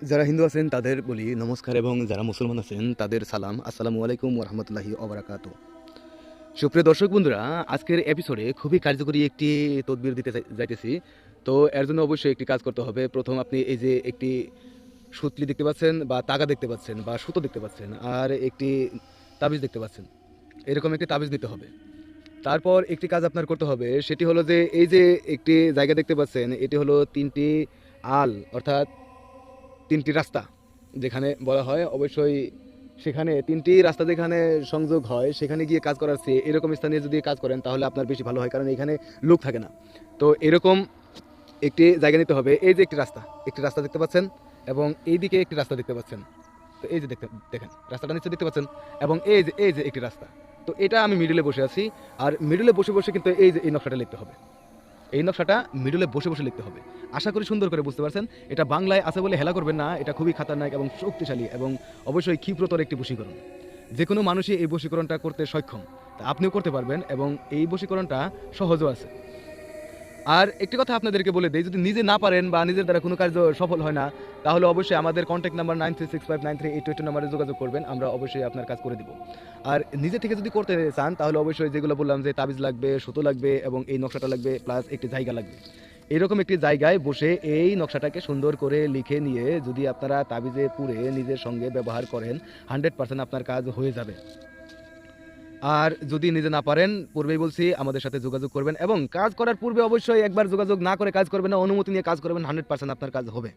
যারা হিন্দু আছেন, তাদের বলি নমস্কার এবং যারা মুসলমান আছেন, তাদের সালাম। আসসালামু আলাইকুম ওরহামতুল্লাহি ওবরাকাত সুপ্রিয় দর্শক বন্ধুরা, আজকের এপিসোডে খুবই কার্যকরী একটি তদবির দিতে যাইতেছি। তো এর জন্য অবশ্যই একটি কাজ করতে হবে। প্রথম আপনি এই যে একটি সুতলি দেখতে পাচ্ছেন বা তাগা দেখতে পাচ্ছেন বা সুতো দেখতে পাচ্ছেন আর একটি তাবিজ দেখতে পাচ্ছেন, এরকম একটি তাবিজ দিতে হবে। তারপর একটি কাজ আপনার করতে হবে, সেটি হলো যে এই যে একটি জায়গা দেখতে পাচ্ছেন, এটি হলো তিনটি আল, অর্থাৎ তিনটি রাস্তা যেখানে বলা হয়, অবশ্যই সেখানে তিনটি রাস্তা যেখানে সংযোগ হয়, সেখানে গিয়ে কাজ করার চেয়ে এরকম স্থানে যদি কাজ করেন তাহলে আপনার বেশি ভালো হয়, কারণ এখানে লোক থাকে না। তো এরকম একটি জায়গা নিতে হবে। এই যে একটি রাস্তা একটি রাস্তা দেখতে পাচ্ছেন এবং এই দিকে একটি রাস্তা দেখতে পাচ্ছেন। তো এই যে দেখতে, দেখেন, রাস্তাটা নিচে দেখতে পাচ্ছেন এবং এই যে এই যে একটি রাস্তা। তো এটা আমি মিডিলে বসে আছি, আর মিডিলে বসে বসে কিন্তু এই যে এই নকশাটা লিখতে হবে। এই নকশাটা মিডলে বসে বসে লিখতে হবে। আশা করি সুন্দর করে বুঝতে পারছেন। এটা বাংলায় আছে বলে হেলা করবেন না, এটা খুবই খাতারনাক এবং শক্তিশালী এবং অবশ্যই ক্ষিপ্রতর একটি বশীকরণ। যে কোনো মানুষই এই বশীকরণটা করতে সক্ষম। তা আপনিও করতে পারবেন এবং এই বশীকরণটা সহজও আছে। আর একটি কথা আপনাদেরকে বলে দেই, যদি নিজে না পারেন বা নিজের দ্বারা কোনো কার্য সফল হয় না, তাহলে অবশ্যই আমাদের contact number nine three six five nine three eight নাম্বারে যোগাযোগ করবেন, আমরা অবশ্যই আপনার কাজ করে দিব। আর নিজে থেকে যদি করতে চান, তাহলে অবশ্যই যেগুলো বললাম যে তাবিজ লাগবে, সুতো লাগবে এবং এই নকশাটা লাগবে প্লাস একটি জায়গা লাগবে। এরকম একটি জায়গায় বসে এই নকশাটাকে সুন্দর করে লিখে নিয়ে যদি আপনারা তাবিজে পুরে নিজের সঙ্গে ব্যবহার করেন হান্ড্রেড পার্সেন্ট আপনার কাজ হয়ে যাবে। আর যদি নিজে না পারেন, পূর্বেই বলছি, আমাদের সাথে যোগাযোগ করবেন এবং কাজ করার পূর্বে অবশ্যই একবার যোগাযোগ না করে কাজ করবেন না, অনুমতি নিয়ে কাজ করবেন হান্ড্রেড আপনার কাজ হবে।